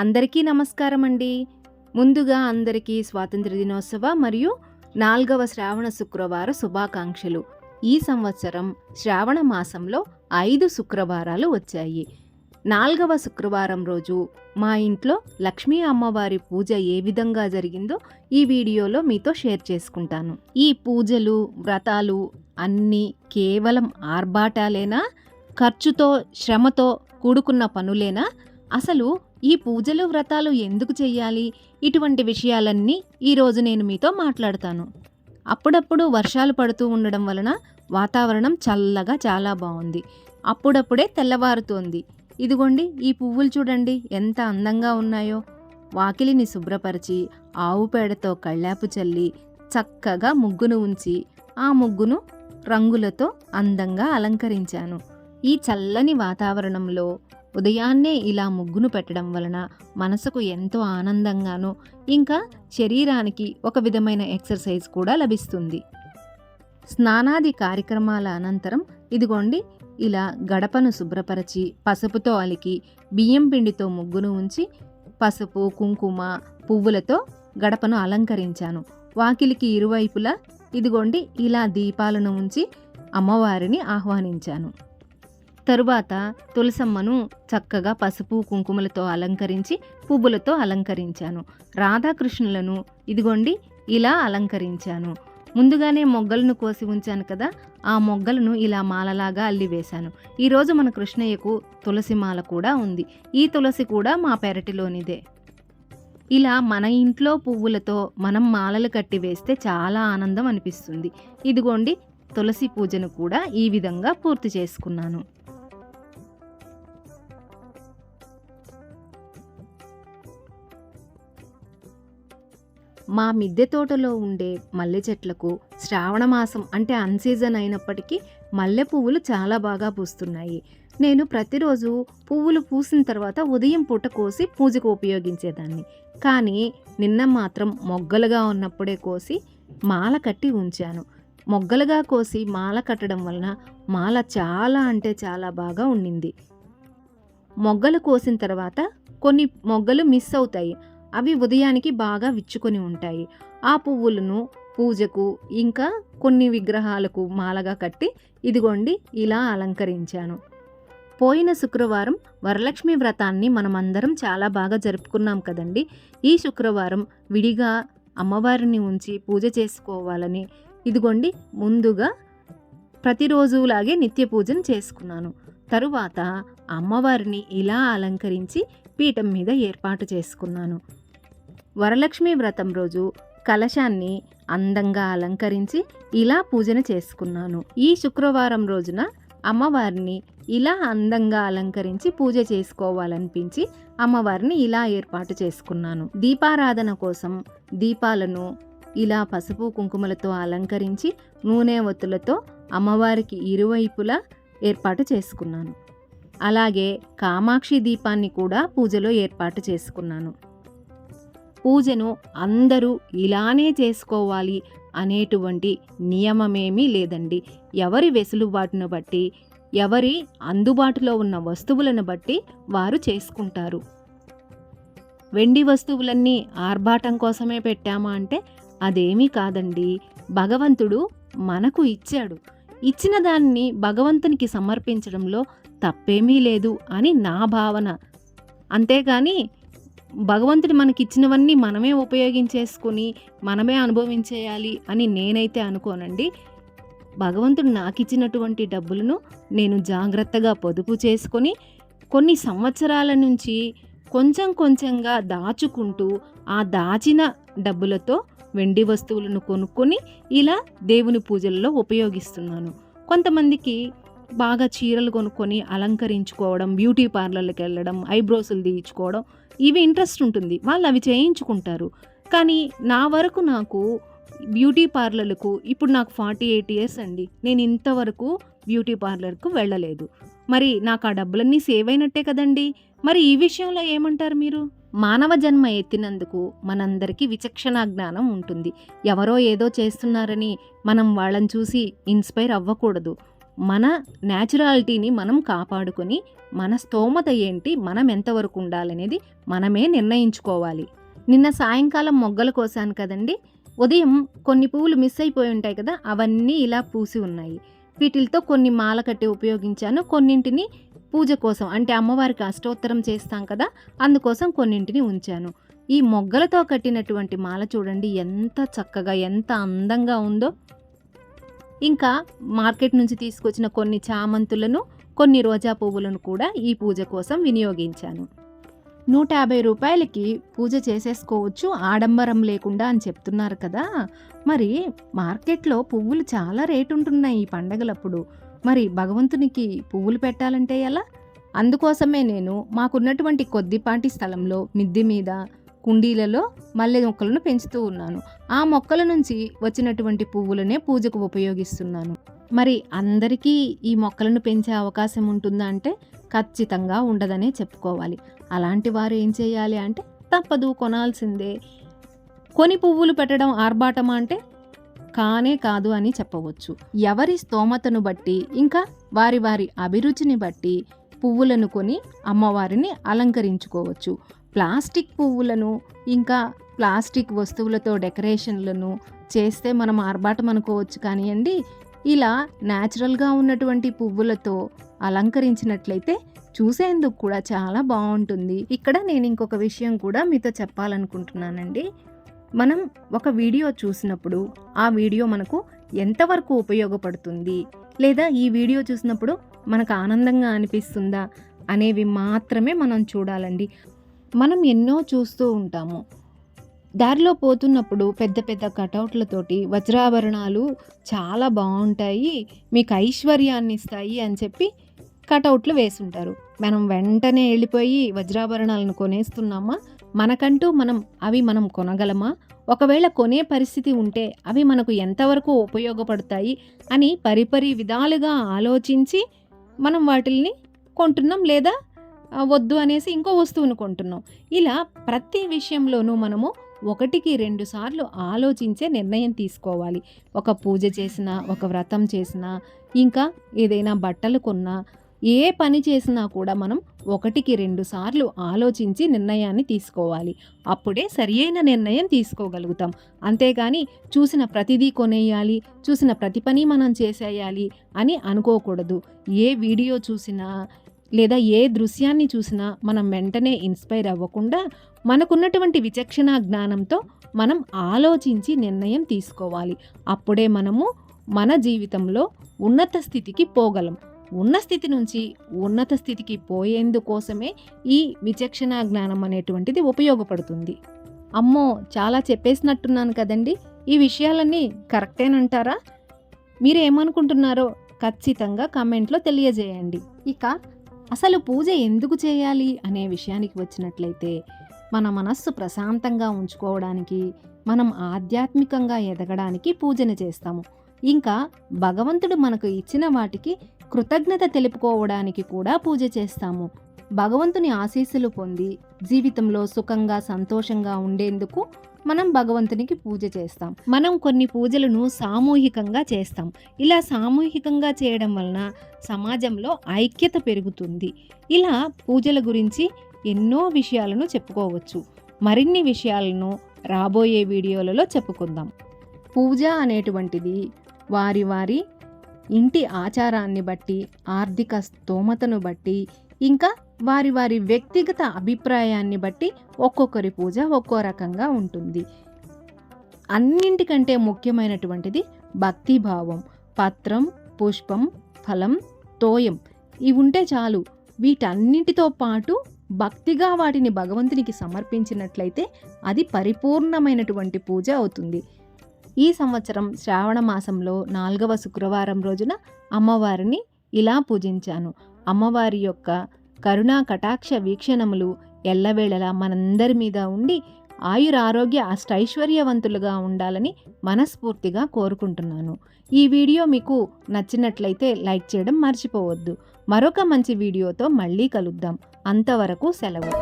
అందరికీ నమస్కారం అండి ముందుగా అందరికీ స్వాతంత్ర దినోత్సవ మరియు నాల్గవ శ్రావణ శుక్రవార శుభాకాంక్షలు. ఈ సంవత్సరం శ్రావణ మాసంలో ఐదు శుక్రవారాలు వచ్చాయి. నాల్గవ శుక్రవారం రోజు మా ఇంట్లో లక్ష్మీ అమ్మవారి పూజ ఏ విధంగా జరిగిందో ఈ వీడియోలో మీతో షేర్ చేసుకుంటాను. ఈ పూజలు వ్రతాలు అన్నీ కేవలం ఆర్భాటాలేనా? ఖర్చుతో శ్రమతో కూడుకున్న పనులేనా? అసలు ఈ పూజలు వ్రతాలు ఎందుకు చేయాలి ఇటువంటి విషయాలన్నీ ఈరోజు నేను మీతో మాట్లాడతాను. అప్పుడప్పుడు వర్షాలు పడుతూ ఉండడం వలన వాతావరణం చల్లగా చాలా బాగుంది అప్పుడప్పుడే తెల్లవారుతోంది. ఇదిగోండి ఈ పువ్వులు చూడండి ఎంత అందంగా ఉన్నాయో. వాకిలిని శుభ్రపరిచి ఆవు పేడతో కళ్ళాపు చల్లి చక్కగా ముగ్గును ఉంచి ఆ ముగ్గును రంగులతో అందంగా అలంకరించాను. ఈ చల్లని వాతావరణంలో ఉదయాన్నే ఇలా ముగ్గును పెట్టడం వలన మనసుకు ఎంతో ఆనందంగాను ఇంకా శరీరానికి ఒక విధమైన ఎక్సర్సైజ్ కూడా లభిస్తుంది. స్నానాది కార్యక్రమాల అనంతరం ఇదిగోండి ఇలా గడపను శుభ్రపరచి పసుపుతో అలికి బియ్యం పిండితో ముగ్గును ఉంచి పసుపు కుంకుమ పువ్వులతో గడపను అలంకరించాను. వాకిలికి ఇరువైపులా ఇదిగోండి ఇలా దీపాలను ఉంచి అమ్మవారిని ఆహ్వానించాను. తరువాత తులసమ్మను చక్కగా పసుపు కుంకుమలతో అలంకరించి పువ్వులతో అలంకరించాను. రాధాకృష్ణులను ఇదిగోండి ఇలా అలంకరించాను. ముందుగానే మొగ్గలను కోసి ఉంచాను కదా ఆ మొగ్గలను ఇలా మాలలాగా అల్లివేశాను ఈరోజు మన కృష్ణయ్యకు తులసి మాల కూడా ఉంది. ఈ తులసి కూడా మా పెరటిలోనిదే. ఇలా మన ఇంట్లో పువ్వులతో మనం మాలలు కట్టి వేస్తే చాలా ఆనందం అనిపిస్తుంది. ఇదిగోండి తులసి పూజను కూడా ఈ విధంగా పూర్తి చేసుకున్నాను. మా మిద్దె తోటలో ఉండే మల్లె చెట్లకు శ్రావణ మాసం అంటే అన్సీజన్ అయినప్పటికీ మల్లె పువ్వులు చాలా బాగా పూస్తున్నాయి. నేను ప్రతిరోజు పువ్వులు పూసిన తర్వాత ఉదయం పూట కోసి పూజకు ఉపయోగించేదాన్ని. కానీ నిన్న మాత్రం మొగ్గలుగా ఉన్నప్పుడే కోసి మాల కట్టి ఉంచాను. మొగ్గలుగా కోసి మాల కట్టడం వలన మాల చాలా అంటే చాలా బాగా ఉండింది. మొగ్గలు కోసిన తర్వాత కొన్ని మొగ్గలు మిస్ అవుతాయి. అవి ఉదయానికి బాగా విచ్చుకొని ఉంటాయి. ఆ పువ్వులను పూజకు ఇంకా కొన్ని విగ్రహాలకు మాలగా కట్టి ఇదిగోండి ఇలా అలంకరించాను. పోయిన శుక్రవారం వరలక్ష్మి వ్రతాన్ని మనమందరం చాలా బాగా జరుపుకున్నాం కదండి. ఈ శుక్రవారం విడిగా అమ్మవారిని ఉంచి పూజ చేసుకోవాలని ఇదిగోండి ముందుగా ప్రతిరోజులాగే నిత్య పూజను చేసుకున్నాను. తరువాత అమ్మవారిని ఇలా అలంకరించి పీఠం మీద ఏర్పాటు చేసుకున్నాను. వరలక్ష్మి వ్రతం రోజు కలశాన్ని అందంగా అలంకరించి ఇలా పూజన చేసుకున్నాను. ఈ శుక్రవారం రోజున అమ్మవారిని ఇలా అందంగా అలంకరించి పూజ చేసుకోవాలనిపించి అమ్మవారిని ఇలా ఏర్పాటు చేసుకున్నాను. దీపారాధన కోసం దీపాలను ఇలా పసుపు కుంకుమలతో అలంకరించి నూనె ఒత్తులతో అమ్మవారికి ఇరువైపులా ఏర్పాటు చేసుకున్నాను. అలాగే కామాక్షి దీపాన్ని కూడా పూజలో ఏర్పాటు చేసుకున్నాను. పూజను అందరూ ఇలానే చేసుకోవాలి అనేటువంటి నియమమేమీ లేదండి. ఎవరి వెసులుబాటును బట్టి ఎవరి అందుబాటులో ఉన్న వస్తువులను బట్టి వారు చేసుకుంటారు. వెండి వస్తువులన్నీ ఆర్భాటం కోసమే పెట్టామా అంటే అదేమీ కాదండి. భగవంతుడు మనకు ఇచ్చాడు. ఇచ్చిన దాన్ని భగవంతునికి సమర్పించడంలో తప్పేమీ లేదు అని నా భావన. అంతేగాని భగవంతుడు మనకి ఇచ్చినవన్నీ మనమే ఉపయోగించేసుకొని మనమే అనుభవించేయాలి అని నేనైతే అనుకోనండి. భగవంతుడు నాకు ఇచ్చినటువంటి డబ్బులను నేను జాగ్రత్తగా పొదుపు చేసుకొని కొన్ని సంవత్సరాల నుంచి కొంచెం కొంచెంగా దాచుకుంటూ ఆ దాచిన డబ్బులతో వెండి వస్తువులను కొనుక్కొని ఇలా దేవుని పూజల్లో ఉపయోగిస్తున్నాను. కొంతమందికి బాగా చీరలు కొనుక్కొని అలంకరించుకోవడం బ్యూటీ పార్లర్లకు వెళ్ళడం ఐబ్రోస్లు తీయించుకోవడం ఇవి ఇంట్రెస్ట్ ఉంటుంది. వాళ్ళు అవి చేయించుకుంటారు. కానీ నా వరకు నాకు బ్యూటీ పార్లర్లకు ఇప్పుడు నాకు ఫార్టీ ఎయిట్ ఇయర్స్ అండి. నేను ఇంతవరకు బ్యూటీ పార్లర్కు వెళ్ళలేదు. మరి నాకు ఆ డబ్బులన్నీ సేవ్ అయినట్టే కదండి. మరి ఈ విషయంలో ఏమంటారు మీరు? మానవ జన్మ ఎత్తినందుకు మనందరికీ విచక్షణ జ్ఞానం ఉంటుంది. ఎవరో ఏదో చేస్తున్నారని మనం వాళ్ళని చూసి ఇన్స్పైర్ అవ్వకూడదు. మన న్యాచురాలిటీని మనం కాపాడుకొని మన స్తోమత ఏంటి మనం ఎంతవరకు ఉండాలనేది మనమే నిర్ణయించుకోవాలి. నిన్న సాయంకాలం మొగ్గలు కోసాను కదండి. ఉదయం కొన్ని పువ్వులు మిస్ అయిపోయి ఉంటాయి కదా అవన్నీ ఇలా పూసి ఉన్నాయి. వీటితో కొన్ని మాల కట్టి ఉపయోగించాను. కొన్నింటిని పూజ కోసం అంటే అమ్మవారికి అష్టోత్తరం చేస్తాం కదా అందుకోసం కొన్నింటిని ఉంచాను. ఈ మొగ్గలతో కట్టినటువంటి మాల చూడండి ఎంత చక్కగా ఎంత అందంగా ఉందో. ఇంకా మార్కెట్ నుంచి తీసుకొచ్చిన కొన్ని చామంతులను కొన్ని రోజా పువ్వులను కూడా ఈ పూజ కోసం వినియోగించాను. నూట యాభై రూపాయలకి పూజ చేసేసుకోవచ్చు ఆడంబరం లేకుండా అని చెప్తున్నారు కదా. మరి మార్కెట్లో పువ్వులు చాలా రేటు ఉంటున్నాయి ఈ పండగలప్పుడు. మరి భగవంతునికి పువ్వులు పెట్టాలంటే ఎలా? అందుకోసమే నేను మాకున్నటువంటి కొద్దిపాటి స్థలంలో మిద్ది మీద కుండీలలో మల్లె మొక్కలను పెంచుతూ ఉన్నాను. ఆ మొక్కల నుంచి వచ్చినటువంటి పువ్వులనే పూజకు ఉపయోగిస్తున్నాను. మరి అందరికీ ఈ మొక్కలను పెంచే అవకాశం ఉంటుందా అంటే ఖచ్చితంగా ఉండదనే చెప్పుకోవాలి. అలాంటి వారు ఏం చేయాలి అంటే తప్పదు కొనాల్సిందే. కొని పువ్వులు పెట్టడం ఆర్భాటమా అంటే కానే కాదు అని చెప్పవచ్చు. ఎవరి స్తోమతను బట్టి ఇంకా వారి వారి అభిరుచిని బట్టి పువ్వులను కొని అమ్మవారిని అలంకరించుకోవచ్చు. ప్లాస్టిక్ పువ్వులను ఇంకా ప్లాస్టిక్ వస్తువులతో డెకరేషన్లను చేస్తే మనం ఆర్భాటం అనుకోవచ్చు కానివ్వండి ఇలా న్యాచురల్గా ఉన్నటువంటి పువ్వులతో అలంకరించినట్లయితే చూసేందుకు కూడా చాలా బాగుంటుంది. ఇక్కడ నేను ఇంకొక విషయం కూడా మీతో చెప్పాలనుకుంటున్నానండి. మనం ఒక వీడియో చూసినప్పుడు ఆ వీడియో మనకు ఎంతవరకు ఉపయోగపడుతుంది? లేదా ఈ వీడియో చూసినప్పుడు మనకు ఆనందంగా అనిపిస్తుందా? అనేవి మాత్రమే మనం చూడాలండి. మనం ఎన్నో చూస్తూ ఉంటాము. దారిలో పోతున్నప్పుడు పెద్ద పెద్ద కటౌట్లతోటి వజ్రాభరణాలు చాలా బాగుంటాయి మీకు ఐశ్వర్యాన్ని ఇస్తాయి అని చెప్పి కటౌట్లు వేసుంటారు. మనం వెంటనే వెళ్ళిపోయి వజ్రాభరణాలను కొనేస్తున్నామా? మనకంటూ మనం అవి మనం కొనగలమా? ఒకవేళ కొనే పరిస్థితి ఉంటే అవి మనకు ఎంతవరకు ఉపయోగపడతాయి అని పరిపరి విధాలుగా ఆలోచించి మనం వాటిల్ని కొంటున్నాం లేదా? వద్దు అనేసి ఇంకో వస్తువును కొంటున్నాం. ఇలా ప్రతి విషయంలోనూ మనము ఒకటికి రెండు సార్లు ఆలోచించే నిర్ణయం తీసుకోవాలి. ఒక పూజ చేసినా ఒక వ్రతం చేసినా ఇంకా ఏదైనా బట్టలు కొన్నా ఏ పని చేసినా కూడా మనం ఒకటికి రెండు సార్లు ఆలోచించి నిర్ణయాన్ని తీసుకోవాలి. అప్పుడే సరి అయిన నిర్ణయం తీసుకోగలుగుతాం. అంతేగాని చూసిన ప్రతిదీ కొనేయాలి చూసిన ప్రతి పని మనం చేసేయాలి అని అనుకోకూడదు. ఏ వీడియో చూసినా లేదా ఏ దృశ్యాన్ని చూసినా మనం వెంటనే ఇన్స్పైర్ అవ్వకుండా మనకున్నటువంటి విచక్షణ జ్ఞానంతో మనం ఆలోచించి నిర్ణయం తీసుకోవాలి. అప్పుడే మనము మన జీవితంలో ఉన్నత స్థితికి పోగలం. ఉన్న స్థితి నుంచి ఉన్నత స్థితికి పోయేందుకోసమే ఈ విచక్షణ జ్ఞానం అనేటువంటిది ఉపయోగపడుతుంది. అమ్మో చాలా చెప్పేసినట్టున్నాను కదండి. ఈ విషయాలన్నీ కరెక్టేనంటారా? మీరు ఏమనుకుంటున్నారో ఖచ్చితంగా కామెంట్లో తెలియజేయండి. ఇక అసలు పూజ ఎందుకు చేయాలి అనే విషయానికి వచ్చినట్లయితే మన మనస్సు ప్రశాంతంగా ఉంచుకోవడానికి మనం ఆధ్యాత్మికంగా ఎదగడానికి పూజన చేస్తాము. ఇంకా భగవంతుడు మనకు ఇచ్చిన వాటికి కృతజ్ఞత తెలుపుకోవడానికి కూడా పూజ చేస్తాము. భగవంతుని ఆశీస్సులు పొంది జీవితంలో సుఖంగా సంతోషంగా ఉండేందుకు మనం భగవంతునికి పూజ చేస్తాం. మనం కొన్ని పూజలను సామూహికంగా చేస్తాం. ఇలా సామూహికంగా చేయడం వలన సమాజంలో ఐక్యత పెరుగుతుంది. ఇలా పూజల గురించి ఎన్నో విషయాలను చెప్పుకోవచ్చు. మరిన్ని విషయాలను రాబోయే వీడియోలలో చెప్పుకుందాం. పూజ అనేటువంటిది వారి వారి ఇంటి ఆచారాన్ని బట్టి ఆర్థిక స్తోమతను బట్టి ఇంకా వారి వారి వ్యక్తిగత అభిప్రాయాన్ని బట్టి ఒక్కొక్కరి పూజ ఒక్కో రకంగా ఉంటుంది. అన్నింటికంటే ముఖ్యమైనటువంటిది భక్తిభావం పత్రం పుష్పం ఫలం తోయం. ఇవి ఉంటే చాలు. వీటన్నింటితో పాటు భక్తిగా వాటిని భగవంతునికి సమర్పించినట్లయితే అది పరిపూర్ణమైనటువంటి పూజ అవుతుంది. ఈ సంవత్సరం శ్రావణ మాసంలో నాలుగవ శుక్రవారం రోజున అమ్మవారిని ఇలా పూజించాను. అమ్మవారి యొక్క కరుణా కటాక్ష వీక్షణములు ఎల్లవేళలా మనందరి మీద ఉండి ఆయురారోగ్య అష్టైశ్వర్యవంతులుగా ఉండాలని మనస్ఫూర్తిగా కోరుకుంటున్నాను. ఈ వీడియో మీకు నచ్చినట్లయితే లైక్ చేయడం మర్చిపోవద్దు. మరొక మంచి వీడియోతో మళ్ళీ కలుద్దాం. అంతవరకు సెలవు.